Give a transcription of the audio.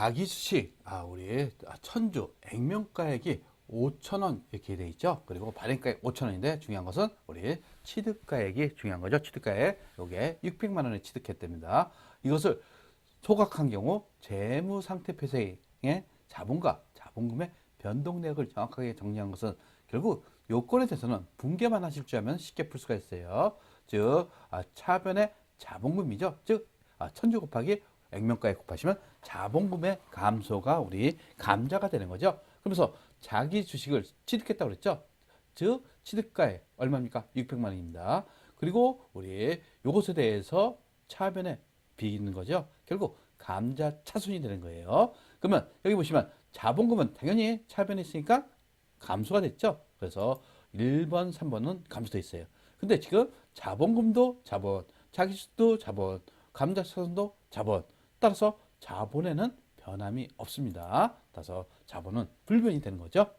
자기 주식 아 우리 천주 액면가액이 5천 원 이렇게 돼 있죠. 그리고 발행가액 5천 원인데 중요한 것은 우리 취득가액이 중요한 거죠. 취득가액 요게 600만 원에 취득했답니다. 이것을 소각한 경우 재무상태표세의 자본과 자본금의 변동 내역을 정확하게 정리한 것은 결국 요건에 대해서는 분개만 하실 줄 알면 쉽게 풀 수가 있어요. 즉 아, 차변의 자본금이죠. 즉 아, 천주 곱하기 액면가에 곱하시면 자본금의 감소가 우리 감자가 되는 거죠. 그러면서 자기 주식을 취득했다고 그랬죠. 즉 취득가액 얼마입니까? 600만 원입니다. 그리고 우리 요것에 대해서 차변에 비는 거죠. 결국 감자 차순이 되는 거예요. 그러면 여기 보시면 자본금은 당연히 차변에 있으니까 감소가 됐죠. 그래서 1번, 3번은 감소돼 있어요. 근데 지금 자본금도 자본, 자기주도 자본, 감자 차순도 자본. 따라서 자본에는 변함이 없습니다. 따라서 자본은 불변이 되는 거죠.